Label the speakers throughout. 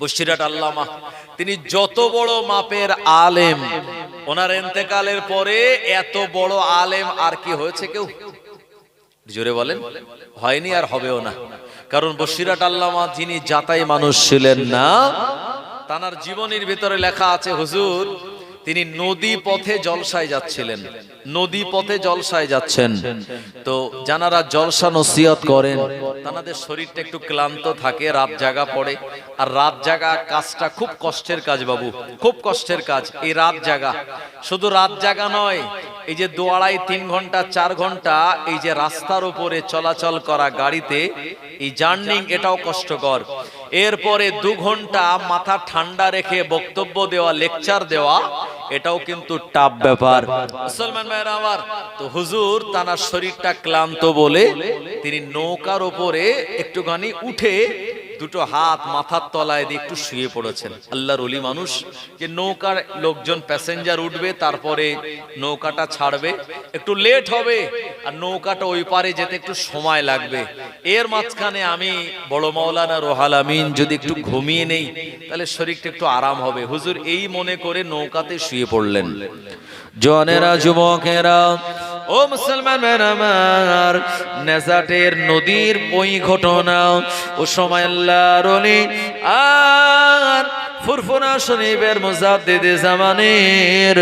Speaker 1: বসিরাট আল্লামা, তিনি যত বড় মাপের আলেম, ওনার এতেকালের পরে এত বড় আলেম আর কি হয়েছে কেউ? জোরে বলেন, হয়নি আর হবেও না। কারণ বসিরাট আল্লামা যিনি যাতাই মানুষ ছিলেন না, তানার জীবনের ভিতরে লেখা আছে, হুজুর তিনি নদী পথে জলসায় যাচ্ছিলেন। নদী পথে জলসায় যাচ্ছেন। তো যারা জলসা নসিহত করেন তাদের শরীরটা একটু ক্লান্ত থাকে রাত জাগা পড়ে। আর রাত জাগা কাজটা খুব কষ্টের কাজ বাবু খুব কষ্টের কাজ এই রাত জাগা। শুধু রাত জাগা নয় এই যে দু আড়াই তিন ঘণ্টা চার ঘণ্টা এই যে রাস্তার উপরে চলাচল করা গাড়িতে এই জার্নিং এটাও কষ্টকর। এরপরে দু ঘণ্টা মাথা ঠান্ডা রেখে বক্তব্য দেওয়া লেকচার দেওয়া, এটাও কিন্তু টাপ ব্যাপার। মুসলমান ভাইরা আমার, তো হুজুর তানার শরীরটা ক্লান্ত বলে তিনি নৌকার উপরে একটুখানি উঠে দুটো হাত মাথার তলায় দিয়ে একটু শুয়ে পড়েছেন। আল্লাহর অলি মানুষ যে নৌকার লোকজন প্যাসেঞ্জার উঠবে, তারপরে নৌকাটা ছাড়বে, একটু লেট হবে, আর নৌকাটা ওই পারে যেতে একটু সময় লাগবে। এর মাঝখানে আমি বড় মাওলানা রোহাল আমিন যদি একটু ঘুমিয়ে নেই, তাহলে শরীরটা একটু আরাম হবে। হুজুর এই মনে করে নৌকাতে শুয়ে পড়লেন। জনেরা যুবকেরা ও মুসলমান আমার নেজাটের নদীর ওই ঘটনা ও সময় আল্লাহর অলি আর ফুরফুরা শরীফের মুজাদ্দিদে জামানের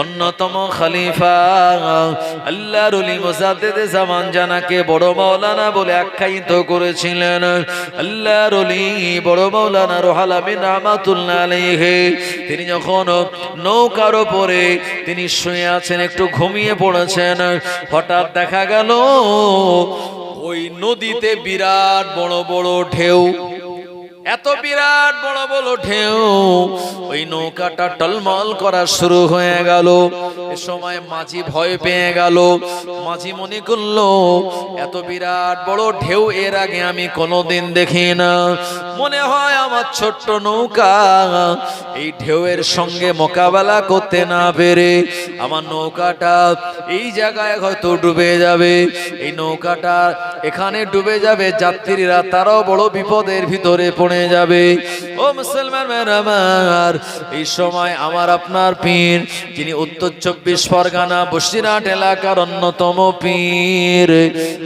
Speaker 1: অন্যতম খলিফা। আল্লাহর অলি মুজাদ্দিদে জামান জানাকে বড় মাওলানা বলে আখ্যায়িত করেছিলেন। আল্লাহর অলি বড় মাওলানা রোহাল আমিন রহমাতুল্লাহ আলাইহি, তিনি যখন নৌকার উপরে তিনি শুয়ে আছেন, একটু ঘুমিয়ে পড়েছেন, হঠাৎ দেখা গেল, ওই নদীতে বিরাট বড় বড় ঢেউ এত বিরাট বড় বড় ঢেউ, ওই নৌকাটা টলমল করা শুরু হয়ে গেল। এ সময় মাঝি ভয় পেয়ে গেল। মাঝি মনে করল, এত বিরাট বড় ঢেউ এর আগে আমি কোনোদিন দেখি না। মনে হয় আমার ছোট্ট নৌকা এই ঢেউয়ের সঙ্গে মোকাবেলা করতে না পেরে আমার নৌকাটা এই জায়গায় হয়তো ডুবে যাবে। এই নৌকাটা এখানে ডুবে যাবে, যাত্রীরা তারাও বড় বিপদের ভিতরে পড়ে যাবে। ও মুসলমান আমার, এই সময় আমার আপনার পীর, যিনি উত্তর চব্বিশ পরগনা বসিরহাট এলাকার অন্যতম পীর,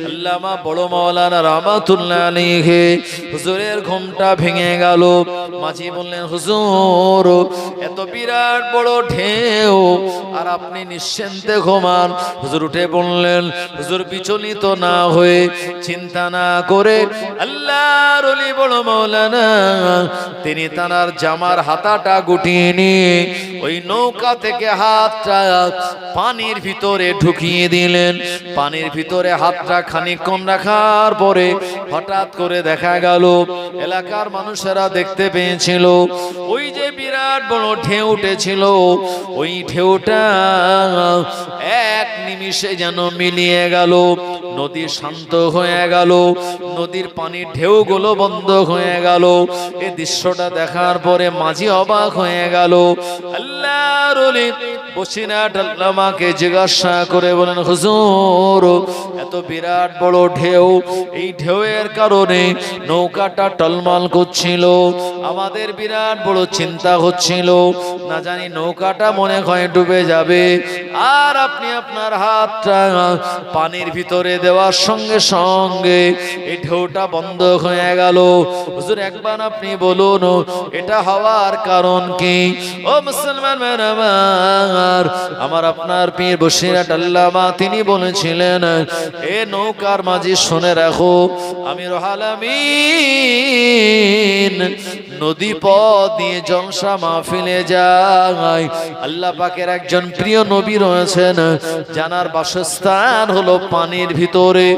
Speaker 1: আল্লামা বড় মৌলানা রামাতুল্লাহ আলাইহি, হুজুরের ঘুমটা ভেঙে গেল। মাঝি বললেন, হুজুর, এত বিরাট বড় ঢেউ, আর আপনি নিশ্চিন্তে ঘুমান। হুজুর উঠে বললেন, হুজুর বিচলিত না হয়ে চিন্তা না করে, আল্লাহর অলি বড় মৌলানা তিনি তানার জামার হাতাটা গুটিয়ে নিয়ে ওই নৌকা থেকে হাতটা পানির ভিতরে ঢুকিয়ে দিলেন। পানির ভিতরে হাতটা খানিকক্ষণ রাখার পরে হঠাৎ করে দেখা গেল, এলাকার মানুষেরা দেখতে পেয়েছিল। ওই যে বিরাট বড় ঢেউ উঠেছিল ওই ঢেউটা এক নিমিষে যেন মিলিয়ে গেল, নদী শান্ত হয়ে গেল, নদীর পানির ঢেউগুলো বন্ধ হয়ে গেল। এই দৃশ্যটা দেখার পরে মাঝি অবাক হয়ে গেল এই ঢেউয়ের কারণে নৌকাটা টলমল করছিল, আমাদের বিরাট বড় চিন্তা হচ্ছিল, না জানি নৌকাটা মনে হয় ডুবে যাবে, আর আপনি আপনার হাতটা পানির ভিতরে দেওয়ার সঙ্গে সঙ্গে এই ঢেউটা বন্ধ হয়ে গেল। হুজুর, একবার আপনি বলুন, এটা হওয়ার কারণ কি? ও মুসলমান ভাইরা আমার আমার আপনার পীর বসিরাট আল্লামা তিনি বলেছিলেন, এ নৌকার মাঝি শুনে রাখো আমি রহালামিন নদী পথ দিয়ে জলসা মাহফিলে যাই। আল্লাহ পাকের একজন প্রিয় নবী রয়েছেন, জানার বাসস্থান হলো পানির ভিতরে,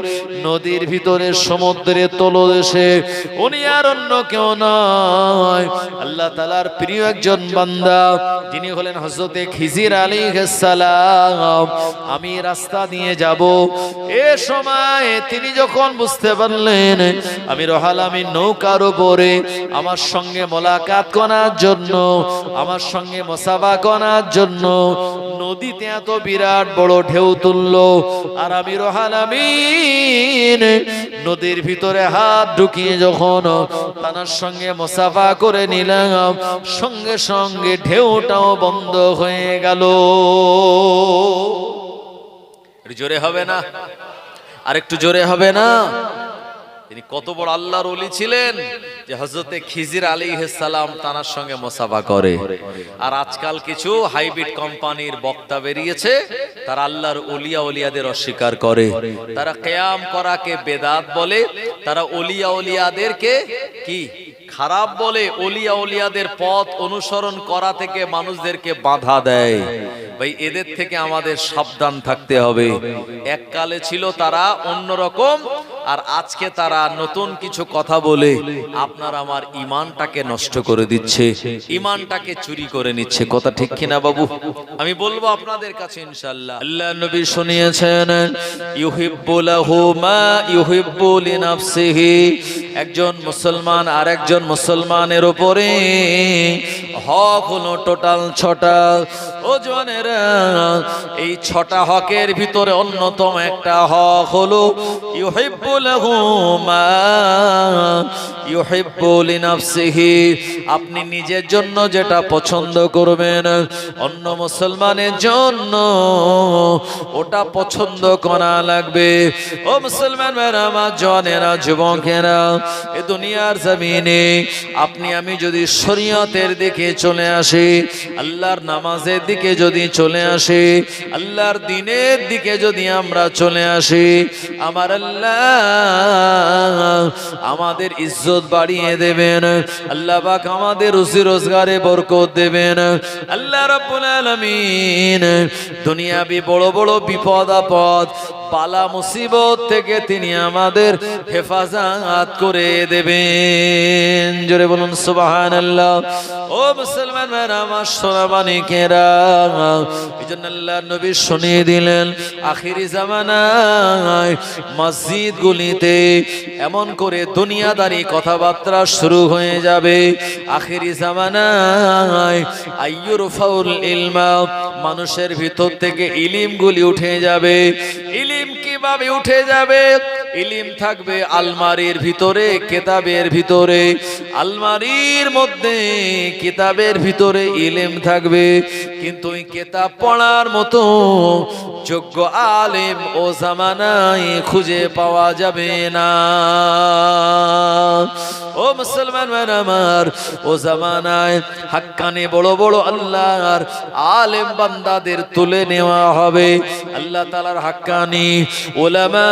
Speaker 1: নদীর ভিতরে, সমুদ্রের তলদেশে। উনি আর অন্য কেউ নয়। আল্লাহ তালার প্রিয় একজন বান্দা যিনি হলেন হজরতে খিজির আলী সালাম আমি রাস্তা দিয়ে যাব। এ সময় তিনি যখন বুঝতে পারলেন আমি রহাল আমি নৌকার উপরে আমার সঙ্গে
Speaker 2: মোলাকাত করার জন্য আমার সঙ্গে মোসাফা করার জন্য নদীতে এত বিরাট বড় ঢেউ তুললো। আর আমি রোহান আমিন নদীর ভিতরে হাত ঢুকিয়ে যখন তানার সঙ্গে মোসাফা করে নিলাম সঙ্গে সঙ্গে ঢেউটাও বন্ধ হয়ে গেল?
Speaker 1: জোরে হবে না? আর একটু জোরে হবে না? তিনি কত বড় আল্লাহর অলি ছিলেন যে হজরতে খিজির আলী সালাম তানার সঙ্গে মোসাফা করে। আর আজকাল কিছু হাইব্রিড কোম্পানির বক্তা বেরিয়েছে, তারা আল্লাহর ওলিয়া ওলিয়াদের অস্বীকার করে। তারা কেয়াম করাকে বেদাত বলে, তারা ওলিয়া ওলিয়াদেরকে কি? খারাপ বলে ওলিয়া ওলিয়াদের পথ অনুসরণ করা থেকে মানুষদেরকে বাধা দেয়। ভাই, এদের থেকে আমাদের সাবধান থাকতে হবে। এককালে ছিল তারা অন্যরকম আর আজকে তারা নতুন কিছু কথা বলে আপনার আমার ইমানটাকে নষ্ট করে দিচ্ছে, ইমানটাকে চুরি করে নিচ্ছে। কথা ঠিক কিনা বাবু? আমি বলব আপনাদের কাছে ইনশাল্লাহ
Speaker 2: আল্লাহ নবী শুনিয়েছেন মা ইউহিব্বু একজন মুসলমান আর একজন মুসলমানের উপরে হক হলো টোটাল ছটা। ও জনেরা এই ছটা হকের ভিতরে অন্যতম একটা হক হলো ইউহিব্বুলাহু মা ইউহিব্বু লিনাফসিহি, আপনি নিজের জন্য যেটা পছন্দ করবেন, অন্য মুসলমানের জন্য ওটা পছন্দ করা লাগবে। ও মুসলমান ভাইরা, আমার জনেরা যুবকেরা, এ দুনিয়ার জমিনে আপনি, আমি যদি শরীয়তের দিকে চলে আসি, আল্লাহর নামাজের দিকে যদি চলে আসি, আল্লাহর দিনের দিকে যদি আমরা চলে আসি, আমার আল্লাহ আমাদের ইজ্জত বাড়িয়ে দেবেন। আল্লাহ পাক আমাদের রুজি রোজগারে বরকত দেবেন। আল্লাহ রাব্বুল আলামিন দুনিয়াবি বড় বড় বিপদ আপদ পালা মুসিবত থেকে তিনি আমাদের হেফাজত করে দেবেন। জোরে বলুন সুবাহান আল্লাহ ও মুসলমান আমার সোনাবানিকেরা এই জন্য আল্লাহ নবী শুনিয়ে দিলেন, আখিরি জামানায় মসজিদ গুলিতে এমন করে দুনিয়াদারি কথাবার্তা শুরু হয়ে যাবে। আখিরি জামানায় আইয়ুর ফাউল ইলমা, মানুষের ভিতর থেকে ইলিমগুলি উঠে যাবে। ইলিম কীভাবে উঠে যাবে? ইলিম থাকবে আলমারির ভিতরে কেতাবের ভিতরে। আলমারির মধ্যে কিতাবের ভিতরে ইলিম থাকবে, কিন্তু ওই কেতাব পড়ার মতো যোগ্য আলেম ও জামানায় খুঁজে পাওয়া যাবে না। ও মুসলমান ভাইরা আমার, ও জামানায় হাক্কানে বড় বড় আল্লাহর আলেম বান্দাদের তুলে নেওয়া হবে। আল্লাহ তালার হাক্কানি ওলামা,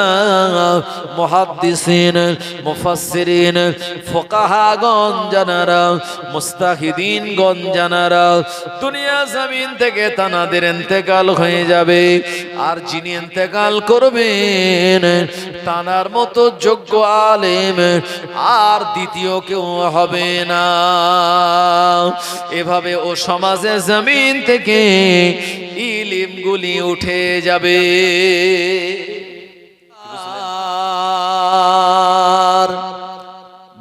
Speaker 2: মুহাদ্দিসিন, মুফাসসিরিন ফুকাহাগণ জানারা মুস্তাহিদিন গণ জানারা দুনিয়া জমিন থেকে তানাদের ইন্তেকাল হয়ে যাবে। আর যিনি ইন্তেকাল করবেন, তানার মতো যোগ্য আলেম আর দ্বিতীয় কেউ হবে না। এভাবে ও সমাজে জমিন থেকে ইলিমগুলি উঠে যাবে।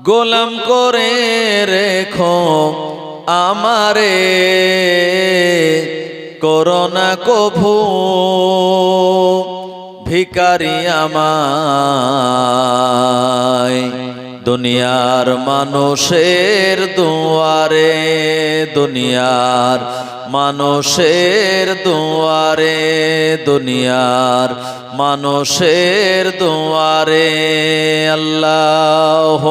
Speaker 2: গোলাম করে রেখো আমারে করোনা কভু ভিকারি আমায়। দুনিয়ার মানুষের দুয়ারে, দুনিয়ার মানুষের দুয়ারে, দুনিয়ার মানুষের দুয়ারে। আল্লাহ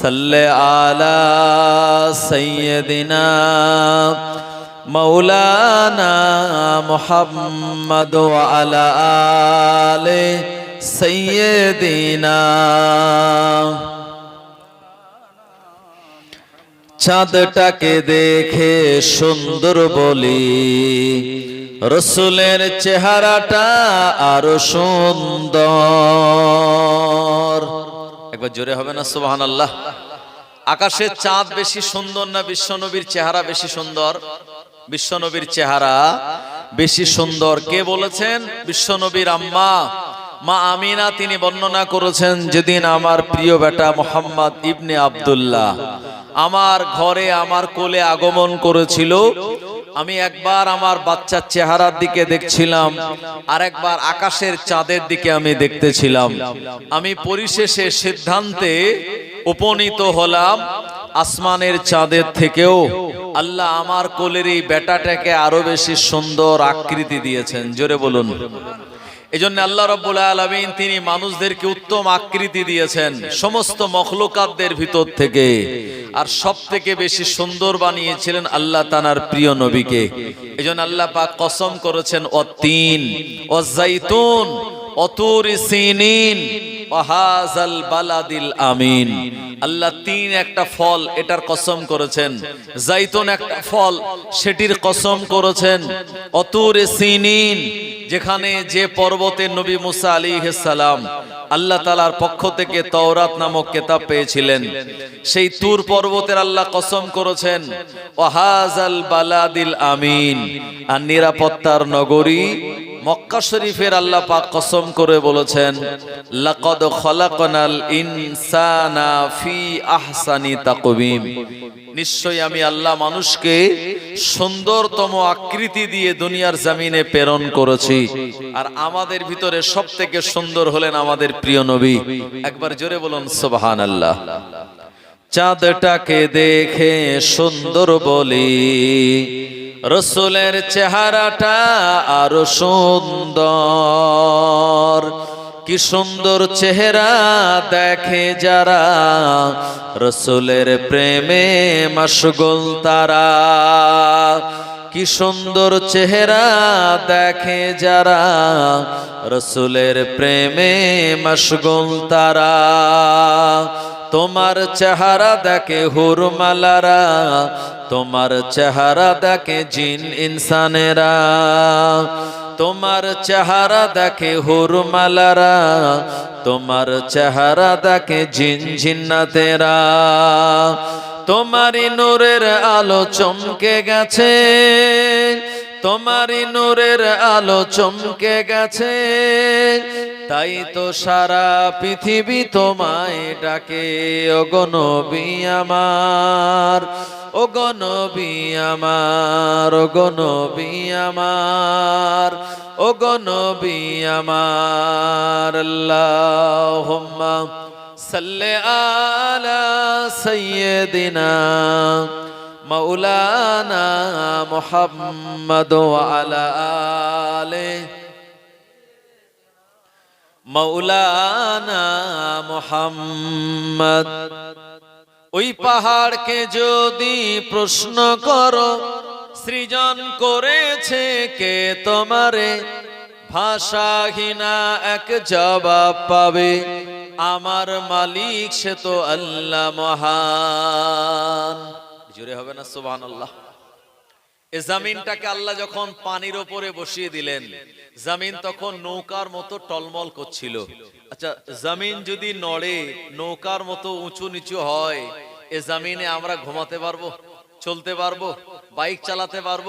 Speaker 2: সাল্লে আলা সৈয়দিনা মৌলানা মোহাম্মদ আলা আলে সৈয়দিনা চাঁদটাকে দেখে সুন্দর বলি রসুলের চেহারাটা আরও সুন্দর
Speaker 1: একবার জোরে হবে না সুবাহান আল্লাহ আকাশের চাঁদ বেশি সুন্দর না বিশ্বনবীর চেহারা বেশি সুন্দর? বিশ্বনবীর চেহারা বেশি সুন্দর। কে বলেছেন? বিশ্বনবীর আম্মা। মা আমিনা তিনি বর্ণনা করেছেন যেদিন আমার প্রিয় বেটা মোহাম্মদ ইবনে আব্দুল্লাহ
Speaker 2: আমার ঘরে, আমার কোলে আগমন করেছিল। আমি একবার আমার বাচ্চার চেহারার দিকে দেখছিলাম আর একবার আকাশের চাঁদের দিকে আমি দেখতেছিলাম। আমি পরিশেষে সিদ্ধান্তে উপনীত হলাম আসমানের চাঁদের থেকেও। আল্লাহ আমার কোলের এই বেটাটাকে আরও বেশি সুন্দর আকৃতি দিয়েছেন। জোরে বলুন। এই জন্য আল্লাহ রব্বুল আলমিন তিনি মানুষদেরকে উত্তম আকৃতি দিয়েছেন সমস্ত মখলুকাতদের ভিতর থেকে। আর সব থেকে বেশি সুন্দর বানিয়েছিলেন আল্লাহ তানার প্রিয় নবীকে। এই জন্য আল্লাহ পাক কসম করেছেন, অতীন, অজাইতুন, অতুর সিনিন বালাদিল আমিন। আল্লাহ তিন একটা ফল এটার কসম করেছেন। জাইতুন একটা ফল সেটির কসম করেছেন। অতুর সিনিন, যেখানে যে পর্বতে নবী মুসা আলী সালাম আল্লাহ তালার পক্ষ থেকে তওরাত নামক কেতাব পেয়েছিলেন। সেই তুর পর্বতের আল্লাহ কসম করেছেন, ওয়াহাজাল বালাদিল আমিন। আর নিরাপত্তার নগরী মক্কা শরীফের আল্লাহ পাক কসম করে বলেছেন, লাকাদ খলাকনাল ইনসানা ফি আহসানি নিশ্চয়ই আমি আল্লাহ মানুষকে সুন্দরতম আকৃতি দিয়ে দুনিয়ার জমিনে প্রেরণ করেছি। আর আমাদের ভিতরে সব থেকে সুন্দর হলেন আমাদের প্রিয় নবী। একবার জোরে বলুন সুবহান আল্লাহ চাঁদটাকে দেখে সুন্দর বলি। রসুলের চেহারাটা আরও সুন্দর। কি সুন্দর চেহারা দেখে যারা রসুলের প্রেমে মশগুল তারা। কি সুন্দর চেহারা দেখে যারা রসুলের প্রেমে মশগুল তারা। তোমার চেহারা দেখে হুরমালারা, তোমার চেহারা দেখে জিন ইনসানেরা। তোমার চেহারা দেখে হুরমালারা তোমার চেহারা দেখে ঝিনঝিনাতেরা তোমারই নূরের আলো চমকে গেছে তোমারই নূরের আলো চমকে গেছে। তাই তো সারা পৃথিবী তোমায় ডাকে অগনবী আমার ওগনবী আমার ওগনবী আমার ওগনবী আমার। আল্লাহুম্মা সাল্লি আলা সাইয়্যিদিনা মাওলানা মুহাম্মদ ওয়া আলা আলিহি মৌলানা মোহাম্মদ, ওই পাহাড়কে যদি প্রশ্ন করো, সৃজন করেছে কে তোমারে? ভাষাহীনা এক জবাব পাবে, আমার মালিক সে তো আল্লাহ মহান। জুড়ে হবে না সুবহান আল্লাহ এ জামিনটাকে আল্লাহ যখন পানির ওপরে বসিয়ে দিলেন, জামিন তখন নৌকার মতো টলমল করছিল। আচ্ছা জামিন যদি নড়ে, নৌকার মতো উঁচু নিচু হয়, এ জামিনে আমরা ঘুমাতে পারব, চলতে পারব, বাইক চালাতে পারব,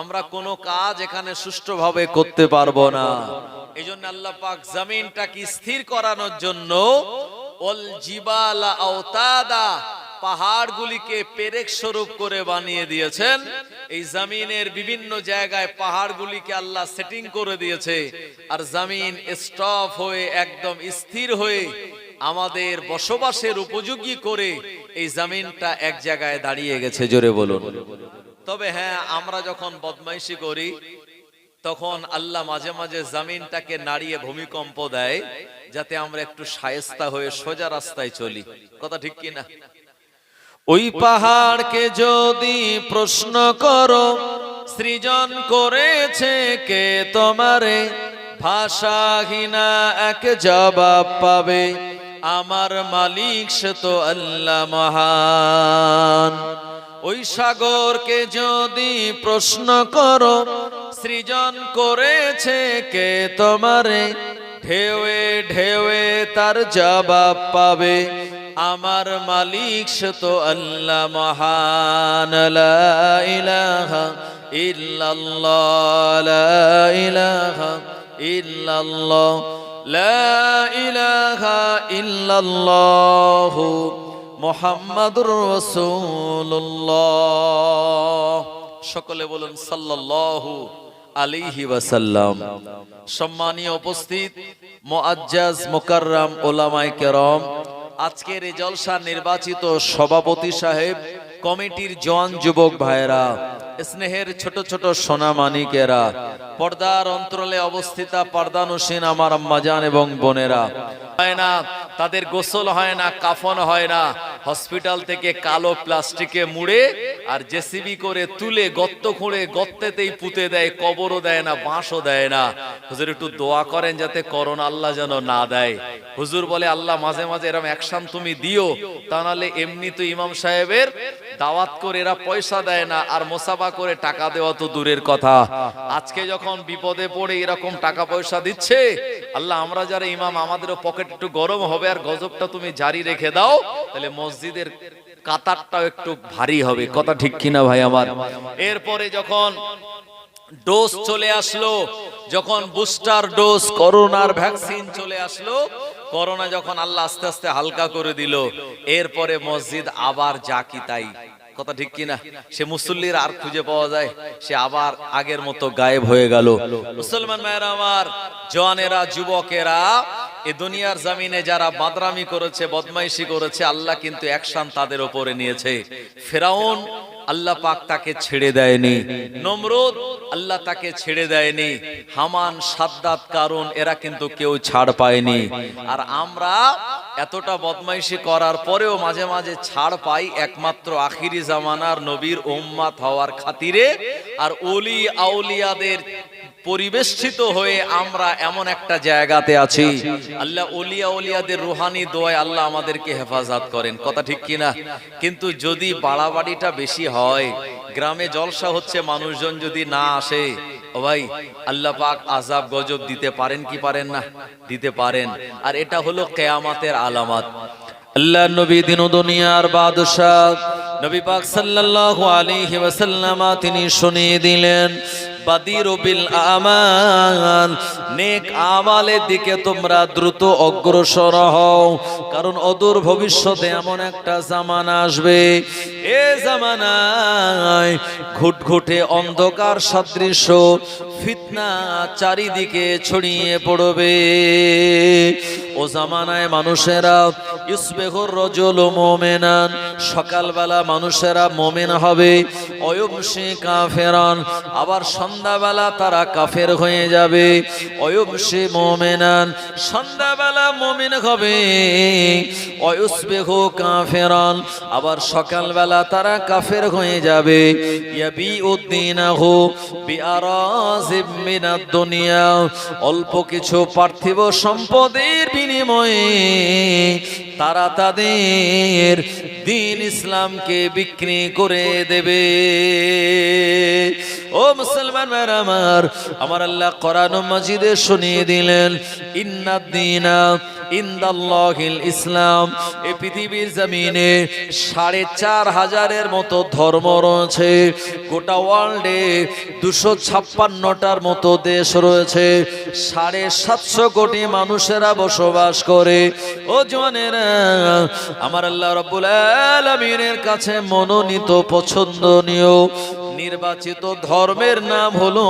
Speaker 2: আমরা কোনো কাজ এখানে সুষ্ঠুভাবে করতে পারব না। এই জন্য আল্লাহ পাক জামিনটাকে স্থির করানোর জন্য ওল জিবালা পাহাড়গুলিকে পেরেক স্বরূপ করে বানিয়ে দিয়েছেন। এই জামিনের বিভিন্ন জায়গায় পাহাড়গুলিকে আল্লাহ সেটিং করে দিয়েছে। আর জামিন স্টপ হয়ে একদম স্থির হয়ে আমাদের বসবাসের উপযোগী করে এই জামিনটা এক জায়গায় দাঁড়িয়ে গেছে, জোরে বলুন। তবে হ্যাঁ আমরা যখন বদমাইশি করি, তখন আল্লাহ মাঝে মাঝে জামিনটাকে নাড়িয়ে ভূমিকম্প দেয়, যাতে আমরা একটু সায়স্তা হয়ে সোজা রাস্তায় চলি। কথা ঠিক কিনা? ওই পাহাড়কে যদি প্রশ্ন করো, সৃজন করেছে কে তোমারে? ভাষাহীনা এক জবাব পাবে, আমার মালিক সে তো আল্লাহ মহান। ওই সাগরকে যদি প্রশ্ন করো, সৃজন করেছে কে তোমারে? ঢেউয়ে ঢেউয়ে তার জবাব পাবে আমার মালিক তো আল্লাহ মহান ইলাহা লা ইলাহা লা ইলাহা ইল্লাল্লাহ সকলে বলুন সাল্লাল্লাহু আলাইহি ওয়াসাল্লাম। সম্মানীয় উপস্থিত, মুআজ্জাজ, মুকাররম ওলামায়ে কেরাম আজকের এই নির্বাচিত সভাপতি সাহেব কমিটির জন যুবক ভাইরা স্নেহের ছোট ছোট সোনা মানিকেরা, পর্দার অন্তরালে অবস্থিতা পর্দানুসীন আমার আম্মাজান এবং বোনেরা। হয় না, তাদের গোসল হয় না, কাফন হয় না। হসপিটাল থেকে কালো প্লাস্টিকে মুড়ে আর জেসিবি করে তুলে গর্ত খুঁড়ে গর্তেতেই পুঁতে দেয়, কবরও দেয় না, বাঁশও দেয় না। হুজুর একটু দোয়া করেন যাতে করোনা আল্লাহ যেন না দেয়। হুজুর বলে, আল্লাহ মাঝে মাঝে এরকম অ্যাকশন তুমি দিও, তা নাহলে এমনি তো ইমাম সাহেবের দাওয়াত করে এরা পয়সা দেয় না আর মোসাফা করে টাকা দেওয়া তো দূরের কথা। আজকে যখন বিপদে পড়ে এরকম টাকা পয়সা দিচ্ছে, আল্লাহ, আমরা যারা ইমাম, আমাদেরও পকেট একটু গরম হবে আর গজবটা তুমি জারি রেখে দাও, তাহলে মসজিদের কাতারটাও একটু ভারী হবে। কথা ঠিক কিনা ভাই আমার? এরপরে যখন ডোজ চলে আসলো, যখন বুস্টার ডোজ, করোনার ভ্যাকসিন চলে আসলো, করোনা যখন আল্লাহ আস্তে আস্তে হালকা করে দিল, এরপরে মসজিদ আবার যা কি তাই কথা ঠিক কিনা? সে মুসল্লির আর খুঁজে পাওয়া যায়, সে আবার আগের মতো গায়েব হয়ে গেল। মুসলমান মায়েরা আমার, জওয়ানেরা, যুবকেরা, এ দুনিয়ার জামিনে যারা বাদরামি করেছে, বদমাইশি করেছে, আল্লাহ কিন্তু অ্যাকশন তাদের ওপরে নিয়েছে। ফেরাউন আল্লাহ পাক তাকে ছেড়ে দেয়নি। নমরুদ, আল্লাহ তাকে ছেড়ে দেয়নি। হামান, সাদ্দাত কারণ এরা কিন্তু কেউ ছাড় পায়নি। আর আমরা এতটা বদমাইশি করার পরেও মাঝে মাঝে ছাড় পাই একমাত্র আখিরি জামানার নবীর উম্মাত হওয়ার খাতিরে। আর ওলি আউলিয়াদের পরিবেষ্টিত হয়ে আমরা এমন একটা জায়গাতে আছি। আল্লাহ ওলিয়া ওলিয়াদের রুহানি দোয়ায় আল্লাহ আমাদেরকে হেফাজত করেন। কথা ঠিক কিনা? কিন্তু যদি বাড়াবাড়িটা বেশি হয়, গ্রামে জলসা হচ্ছে, মানুষজন যদি না আসে, ও ভাই, আল্লাহ পাক আজাব গজব দিতে পারেন কি পারেন না? দিতে পারেন। আর এটা হলো কেয়ামাতের আলামত। আল্লাহ নবী দিন দুনিয়ার বাদশাহ নবী পাক সাল্লাল্লাহু আলাইহি ওয়াসাল্লাম তিনি শুনিয়ে দিলেন বাদির বিল আমাল নেক আমালের দিকে তোমরা দ্রুত অগ্রসর হও। কারণ অদূর ভবিষ্যতে এমন একটা জামানা আসবে। এ জামানায় ঘুটঘুটে অন্ধকার সদৃশ্য ফিতনা চারিদিকে ছড়িয়ে পড়বে। ও জামানায় মানুষেরা ইসবেহর রজল মোমেনান, সকালবেলা মানুষেরা মোমেন হবে অয়বসে কাফেরান, আবার সন্ধ্যাবেলা তারা কাফের হয়ে যাবে। অয়বসে মোমেনান, সন্ধ্যাবেলা মোমেন হবে। অয়ুসবেহ কাফেরান, আবার সকালবেলা তারা কাফের হয়ে যাবে। ইয়াবি মিনাদ দুনিয়া, অল্প কিছু পার্থিব সম্পদের বিনিময়ে তারা তাদের দিন ইসলামকে বিক্রি করে দেবে। ও মুসলমান আমার আমার আল্লাহ করানো মাজিদে শুনিয়ে দিলেন, ইন্নাদ দিনা ইন্দাল্লাহিল ইসলাম। এই পৃথিবীর জমিনে সাড়ে চার হাজারের মতো ধর্ম রয়েছে। গোটা ওয়ার্ল্ডে দুশো ছাপ্পান্নটার মতো দেশ রয়েছে। সাড়ে সাতশো কোটি মানুষেরা বসবাস করে। ও জওয়ানেরা আমার আল্লাহ রব্বুল আলামিনের কাছে মনোনীত, পছন্দনীয়। নির্বাচিত ধর্মের নাম হলো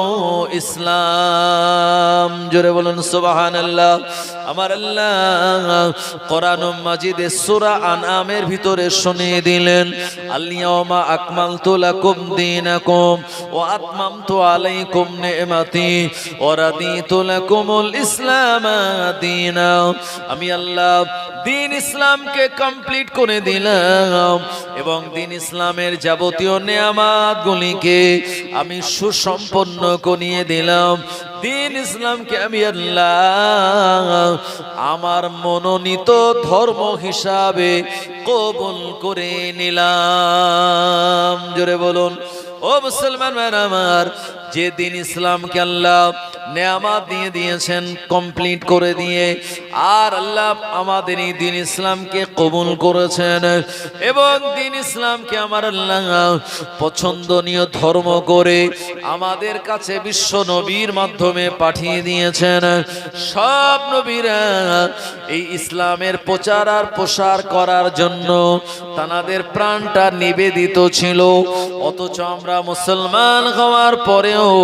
Speaker 2: ইসলাম। জোরে বলুন সুবাহান আল্লাহ আমার আল্লাহ কোরআন মাজিদে সূরা আনআমের ভিতরে শুনিয়ে দিলেন আলিয়াউমা আকমালতু লাকুম দীনাকুম ওয়া আতমামতু আলাইকুম নি'মাতি ওয়া রাদিতু লাকুমুল ইসলাম দীনা। আমি আল্লাহ দিন ইসলামকে কমপ্লিট করে দিলাম এবং দিন ইসলামের যাবতীয় নেয়ামাত গুলিকে আমি সুসম্পন্ন কনিয়ে দিলাম। দিন ইসলামকে আমি আল্লাহ আমার মনোনীত ধর্ম হিসাবে কবুল করে নিলাম। জোরে বলুন, ও মুসলমান আমার যে দিন ইসলামকে আল্লাহ নেয়ামাত দিয়ে দিয়েছেন কমপ্লিট করে দিয়ে, আর আল্লাহ আমাদের এই দিন ইসলামকে কবুল করেছেন। এবং দিন ইসলামকে আমার আল্লাহ পছন্দনীয় ধর্ম করে আমাদের কাছে বিশ্ব নবীর মাধ্যমে পাঠিয়ে দিয়েছেন। সব নবীরা এই ইসলামের প্রচার আর প্রসার করার জন্য তানাদের প্রাণটা নিবেদিত ছিল। অথচ আমরা মুসলমান হওয়ার পরেও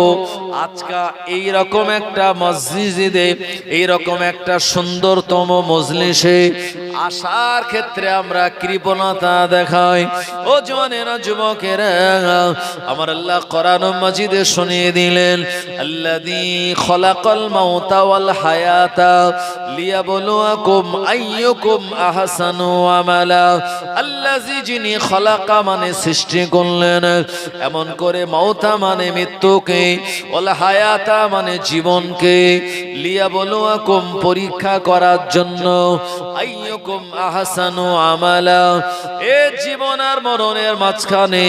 Speaker 2: আজকা এই রকম একটা মসজিদে এই রকম একটা সুন্দরতম মজলিসে আসার ক্ষেত্রে আমরা কৃপণতা দেখাই। ও জওয়ানেরা, যুবকেরা, আমার আল্লাহ কোরআন মাজিদে শুনিয়ে দিলেন, আল্লাযী খলাকাল মাউতা ওয়াল হায়াতা লিয়াবলুয়াকুম আইয়ুকুম আহসানু আমালা। আল্লাযী যিনি খলাকা মানে সৃষ্টি করলেন, এমন করে মাউতা মানে মৃত্যুকে ওল হায়াতা মানে জীবনকে। লিয়া বলো, আকম, পরীক্ষা করার জন্য। আইয়ুকুম আহসানু আমালা। এ জীবন আর মরণের মাঝখানে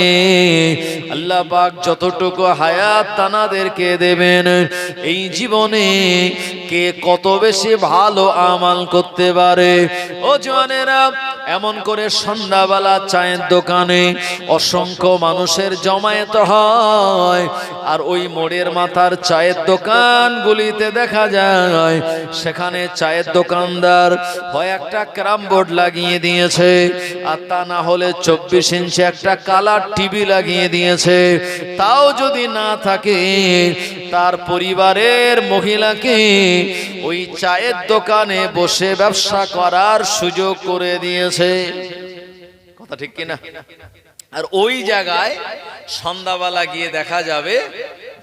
Speaker 2: আল্লাহ পাক যতটুকু হায়াত তানাদেরকে দেবেন, এই জীবনে কে কত বেশি ভালো আমাল করতে পারে? ও জওয়ানেরা এমন করে সন্ধ্যাবেলা চায়ের দোকানে অসংখ্য মানুষের জমায়েত হয় আর ওই মোড়ের মাথার চায়ের দোকানগুলিতে দেখা যায়, সেখানে চায়ের দোকানদার হয় একটা ক্যারাম বোর্ড লাগিয়ে দিয়েছে আর তা না হলে চব্বিশ ইঞ্চি একটা কালার টিভি লাগিয়ে দিয়েছে। তাও যদি না থাকে তার পরিবারের মহিলাকে ওই চায়ের দোকানে বসে ব্যবসা করার সুযোগ করে দিয়েছে। কথা ঠিক কিনা?
Speaker 1: আর ওই জায়গায় সন্ধ্যাবেলা গিয়ে দেখা যাবে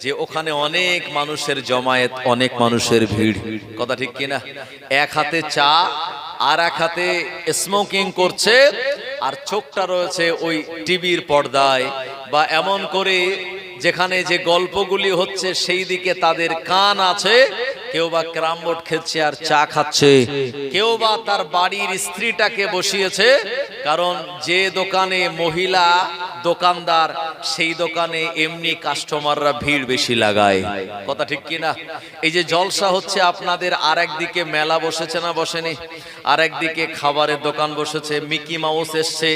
Speaker 1: যে ওখানে অনেক মানুষের জমায়েত, অনেক মানুষের ভিড়। কথা ঠিক কিনা? এক হাতে চা, আর এক হাতে স্মোকিং করছে, আর চোখটা রয়েছে ওই টিভির পর্দায়। বা এমন করে যেখানে যে গল্পগুলি হচ্ছে সেই দিকে তাদের কান আছে। কেউ বা ক্রামবোর্ড খেচ্ছে আর চা খাচ্ছে। কেউ বা তার বাড়ির স্ত্রীটাকে বসিয়েছে। কারণ যে দোকানে মহিলা দোকানদার, সেই দোকানে এমনি কাস্টমাররা ভিড় বেশি লাগায়। কথা ঠিক কি না এই যে জলসা হচ্ছে, আপনাদের আর একদিকে মেলা বসেছে না বসেনি? আর একদিকে খাবারের দোকান বসেছে, মিকি মাউস এসছে,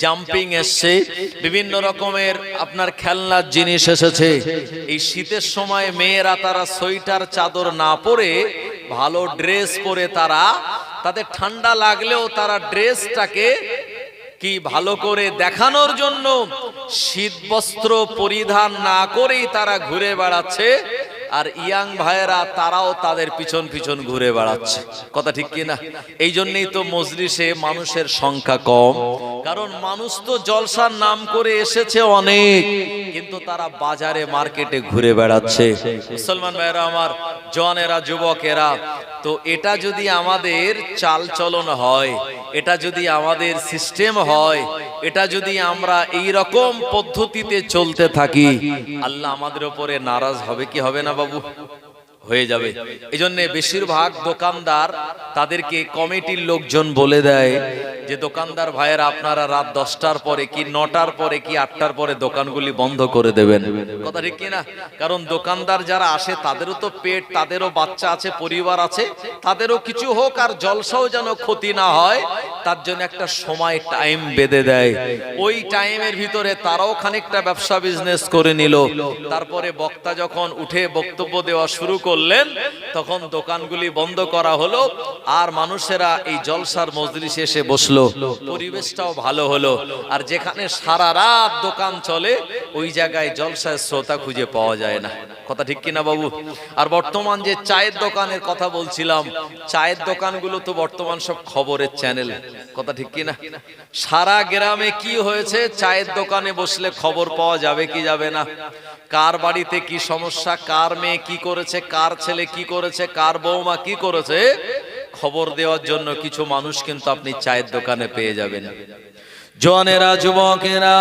Speaker 1: জাম্পিং এসছে। বিভিন্ন রকমের আপনার খেলনার জিনিস এসেছে এই শীতের সময় মেয়েরা তারা সোয়েটার, চাদর না পরে ভালো ড্রেস পরে তারা, তাদের ঠান্ডা লাগলেও তারা ড্রেসটাকে কি ভালো করে দেখানোর জন্য শীত বস্ত্র পরিধান না করেই তারা ঘুরে বেড়াচ্ছে। আর ইয়াং ভাইয়েরা তারাও তাদের পিছন পিছন ঘুরে বেড়াচ্ছে। কথা ঠিক কি না এই জন্যই তো মজলিসে মানুষের সংখ্যা কম। কারণ মানুষ তো জলসার নাম করে এসেছে অনেক, কিন্তু তারা বাজারে, মার্কেটে ঘুরে বেড়াচ্ছে। মুসলমান ভাইয়েরা আমার জওয়ানেরা যুবকেরা, তো এটা যদি আমাদের চাল চলন হয়, এটা যদি আমাদের সিস্টেম হয়, এটা যদি আমরা এই রকম পদ্ধতিতে চলতে থাকি, আল্লাহ আমাদের উপরে নারাজ হবে কি হবে না বাবু হয়ে যাবে। এই জন্য বেশিরভাগ দোকানদার তাদেরকে কমিটির লোকজন বলে দেয় যে দোকানদার ভাইয়েরা আপনারা রাত দশটার পরে কি নটার পরে কি আটটার পরে দোকানগুলি বন্ধ করে দেবেন? কথা ঠিক কিনা? কারণ দোকানদার যারা আসে তাদেরও তো পেট তাদেরও বাচ্চা আছে পরিবার আছে তাদেরও কিছু হোক আর জলসাও যেন ক্ষতি না হয় তার জন্য একটা সময় টাইম বেঁধে দেয়। ওই টাইমের ভিতরে তারাও খানিকটা ব্যবসা বিজনেস করে নিল। তারপরে বক্তা যখন উঠে বক্তব্য দেওয়া শুরু করলেন, তখন দোকানগুলি বন্ধ করা হলো আর মানুষেরা এই জলসার মজলিসে এসে বসল। পরিবেশটাও ভালো হলো আর যেখানে সারা রাত দোকান চলে, ওই জায়গায় জলসার শ্রোতা খুঁজে পাওয়া যায় না। কথা ঠিক কিনা বাবু? আর বর্তমান যে চায়ের দোকানের কথা বলছিলাম, চায়ের দোকানগুলো তো বর্তমান সব খবরের চ্যানেল। কথা ঠিক কিনা? সারা গ্রামে কি হয়েছে? চায়ের দোকানে বসলে খবর পাওয়া যাবে কি যাবে না? কার বাড়িতে কি সমস্যা? কার মেয়ে কি করেছে? কার ছেলে কি করেছে, কার বৌমা কি করেছে, খবর দেওয়ার জন্য কিছু মানুষ কিন্তু আপনি চায়ের দোকানে পেয়ে যাবেন।
Speaker 2: জনেরা যুবকেরা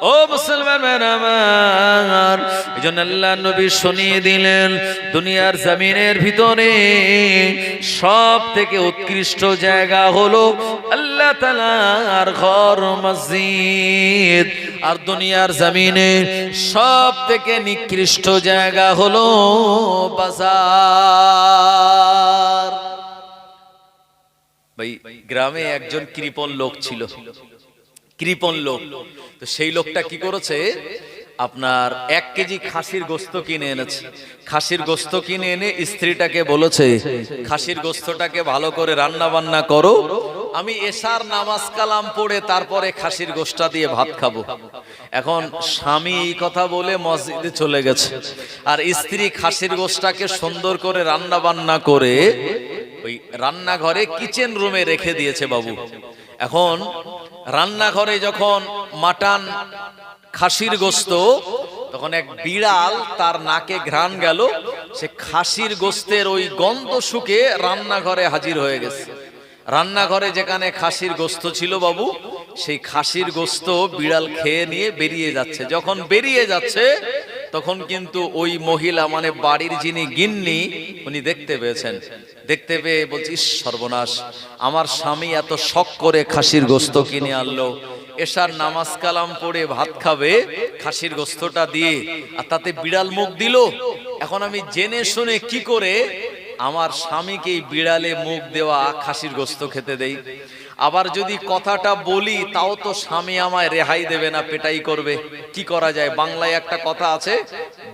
Speaker 2: ও মুসলমান আমার। এই জন্য আল্লাহ নবী শুনিয়ে দিলেন, দুনিয়ার জমিনের ভিতরে সব থেকে উৎকৃষ্ট জায়গা হলো আল্লাহ তালার ঘর মসজিদ। আর দুনিয়ার জমিনে সব থেকে নিকৃষ্ট জায়গা হলো বাজার।
Speaker 1: ভাই, গ্রামে একজন কৃপণ লোক ছিল। কৃপণ লোক। তো সেই লোকটা কি করেছে? আপনার এক কেজি খাসির গোস্ত কিনে এনেছে। খাসির গোস্ত কিনে এনে স্ত্রীটাকে বলেছে, খাসির গোস্তটাকে ভালো করে রান্না বান্না করো। আমি এশার নামাজ কালাম পড়ে তারপরে খাসির গোস্তা দিয়ে ভাত খাব। এখন স্বামী এই কথা বলে মসজিদে চলে গেছে। আর স্ত্রী খাসির গোস্তাকে সুন্দর করে রান্না বান্না করে ওই রান্নাঘরে কিচেন রুমে রেখে দিয়েছে বাবু। এখন রান্নাঘরে যখন মাটান খাসির গোস্ত, তখন এক বিড়াল তার নাকে ঘ্রাণ গেল। সে খাসির গোস্তের ওই গন্ধ শুকে রান্নাঘরে হাজির হয়ে গেছে। রান্নাঘরে যেখানে খাসির গোস্ত ছিল বাবু, সেই খাসির গোস্ত বিড়াল খেয়ে নিয়ে বেরিয়ে যাচ্ছে। যখন বেরিয়ে যাচ্ছে, তখন কিন্তু ওই মহিলা মানে বাড়ির যিনি গিন্নি, উনি দেখতে পেয়েছেন। দেখতে পেয়ে বলছি সর্বনাশ। আমার স্বামী এত শখ করে খাসির গোস্ত কিনে আনলো। এসার নামাজ কালাম পড়ে ভাত খাবে, খাসির গোস্তটা দিয়ে, আর তাতে বিড়াল মুখ দিল। এখন আমি জেনে শুনে কি করে আমার স্বামীকে বিড়ালে মুখ দেওয়া খাসির গোস্ত খেতে দেই? আবার যদি কথাটা বলি, তাও তো স্বামী আমায় রেহাই দেবে না, পেটাই করবে। কি করা যায়? বাংলায় একটা কথা আছে,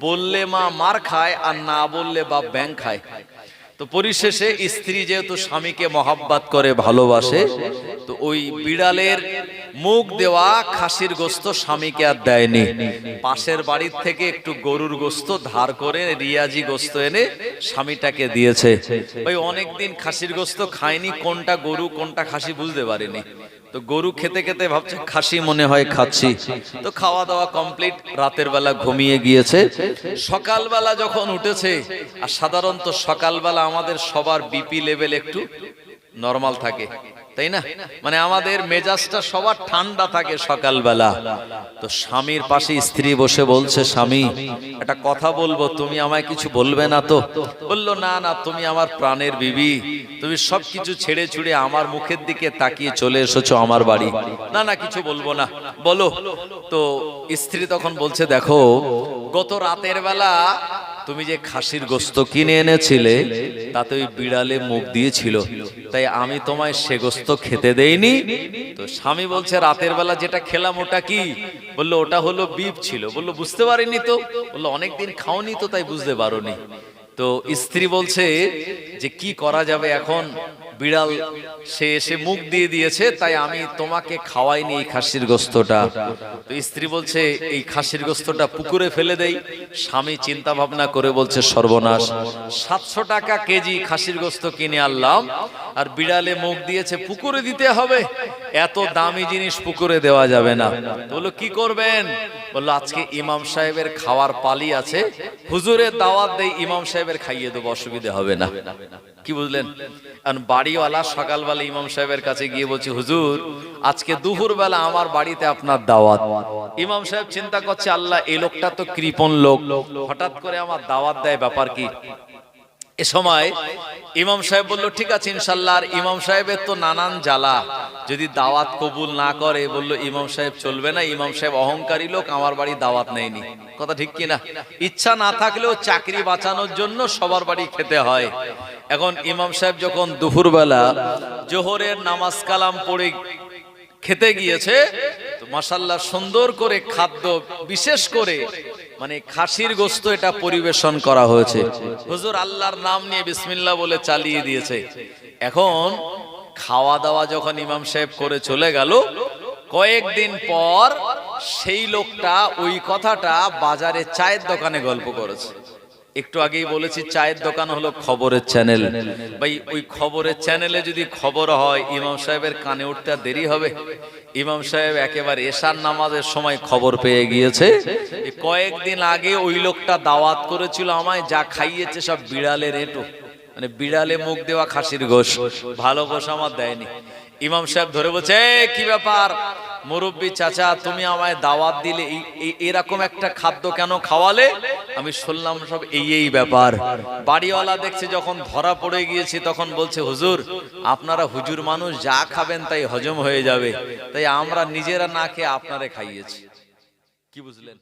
Speaker 1: বললে মা মার খায়, আর না বললে বাপ ব্যাং খায়। তো পরিশেষে স্ত্রী যেহেতু স্বামীকে মহাব্বাত করে, ভালোবাসে, তো ওই বিড়ালের মুখ দেওয়া খাসির গোস্ত স্বামীকে আর দেয়নি। পাশের বাড়ির থেকে একটু গরুর গোস্ত ধার করে রিয়াজি গোস্ত এনে স্বামীটাকে দিয়েছে। ওই অনেকদিন খাসির গোস্ত খায়নি, কোনটা গরু, কোনটা খাসি বুঝতে পারেনি। তো গরু খেতে খেতে ভাবছে, খাসি মনে হয় খাচ্ছি। তো খাওয়া দাওয়া কমপ্লিট, রাতের বেলা ঘুমিয়ে গিয়েছে। সকালবেলা যখন উঠেছে, আর সাধারণত সকালবেলা আমাদের সবার বিপি লেভেল একটু নর্মাল থাকে। তাই না? মানে আমাদের মেজাজটা সবার ঠান্ডা থাকে সকালবেলা। তো স্বামীর পাশে স্ত্রী বসে বলছে, স্বামী, একটা কথা বলব, তুমি আমায় কিছু বলবে না তো? বলল, না না, তুমি আমার প্রাণের বিবি। তুমি সব কিছু ছেড়ে ছুড়ে আমার মুখের দিকে তাকিয়ে চলে এসেছ আমার বাড়ি। না না, কিছু বলব না। বলো। তো স্ত্রী তখন বলছে, দেখো গত রাতের বেলা তুমি যে খাসির গোস্ত কিনে এনেছিলে, তাতে ওই বিড়ালে মুখ দিয়েছিল। তাই আমি তোমায় সে গোস্ত খেতে দেইনি। তো স্বামী বলছে, রাতের বেলা যেটা খেলাম, ওটা কি? বলল, ওটা হলো বিপ ছিল। বলল, বুঝতে পারিনি তো। বলল, অনেকদিন খাওনি তো, তাই বুঝতে পারোনি। তো স্ত্রী বলছে যে, কি করা যাবে এখন? বিড়াল, সে এসে মুখ দিয়ে দিয়েছে, তাই আমি তোমাকে খাওয়াইনি এই খাসির গোস্তটা। স্ত্রী বলছে, এই খাসির গোস্তটা পুকুরে ফেলে দেই। স্বামী চিন্তা ভাবনা করে বলছে, সর্বনাশ, সাতশো টাকা কেজি খাসির গোস্ত কিনে আনলাম, আর বিড়ালে মুখ দিয়েছে, পুকুরে দিতে হবে। এত দামি জিনিস পুকুরে দেওয়া যাবে না। বলল, কি করবেন? বলল, আজকে ইমাম সাহেবের খাওয়ার পালি আছে হুজুরে দাওয়াত দেই, ইমাম সাহেবের খাইয়ে দেবো, অসুবিধা হবে না। কি বুঝলেন? কারণ বাড়িওয়ালা সকালবেলা ইমাম সাহেবের কাছে গিয়ে বলছি, হুজুর, আজকে দুপুর বেলা আমার বাড়িতে আপনার দাওয়াত। ইমাম সাহেব চিন্তা করছে, আল্লাহ, এই লোকটা তো কৃপন লোক। হঠাৎ করে আমার দাওয়াত দেয়, ব্যাপার কি? এ সময় ইমাম সাহেব বলল, ঠিক আছে, ইনশাল্লাহ ইমাম সাহেবের তো নানান জ্বালা। যদি দাওয়াত কবুল না করে, বলল, ইমাম সাহেব চলবে না, ইমাম সাহেব অহংকারী লোক, আমার বাড়ি দাওয়াত নেয়নি। কথা ঠিক কিনা? ইচ্ছা না থাকলেও চাকরি বাঁচানোর জন্য সবার বাড়ি খেতে হয়। এখন ইমাম সাহেব যখন দুপুরবেলা জোহরের নামাজ কালাম পড়ে খেতে গিয়েছে মাসাল্লাহ সুন্দর করে খাদ্য, বিশেষ করে মানে খাসির গোস্ত এটা পরিবেশন করা হয়েছে। হুজুর আল্লাহর নাম নিয়ে বিসমিল্লাহ বলে চালিয়ে দিয়েছে। এখন খাওয়া দাওয়া যখন ইমাম সাহেব করে চলে গেল, কয়েকদিন পর সেই লোকটা ওই কথাটা বাজারে চায়ের দোকানে গল্প করেছে। একটু আগেই বলেছি, চায়ের দোকান হলো খবরের চ্যানেল। ভাই, ওই খবরের চ্যানেলে যদি খবর হয়, ইমাম সাহেবের কানে উঠতে দেরি হবে। ইমাম সাহেব একেবারে এশার নামাজের সময় খবর পেয়ে গিয়েছে কয়েকদিন আগে ওই লোকটা দাওয়াত করেছিল আমায়, যা খাইয়েছে সব বিড়ালের এটো। মানে বিড়ালে মুখ দেওয়া খাসির ঘোষ ভালো ঘোষ আমার দেয়নি। ইমাম সাহেব ধরে বলছে "এই, কি ব্যাপার? মুরব্বী চাচা তুমি আমায় দাওয়াত দিলে এরকম একটা খাদ্য কেন খাওয়ালে? আমি শুনলাম সব এই এই ব্যাপার। বাড়িওয়ালা দেখছে যখন ধরা পড়ে গিয়েছে তখন বলছে হুজুর আপনারা হুজুর মানুষ যা খাবেন তাই হজম হয়ে যাবে। তাই আমরা নিজেরা না খেয়ে আপনারে খাইয়েছি। কি বুঝলেন?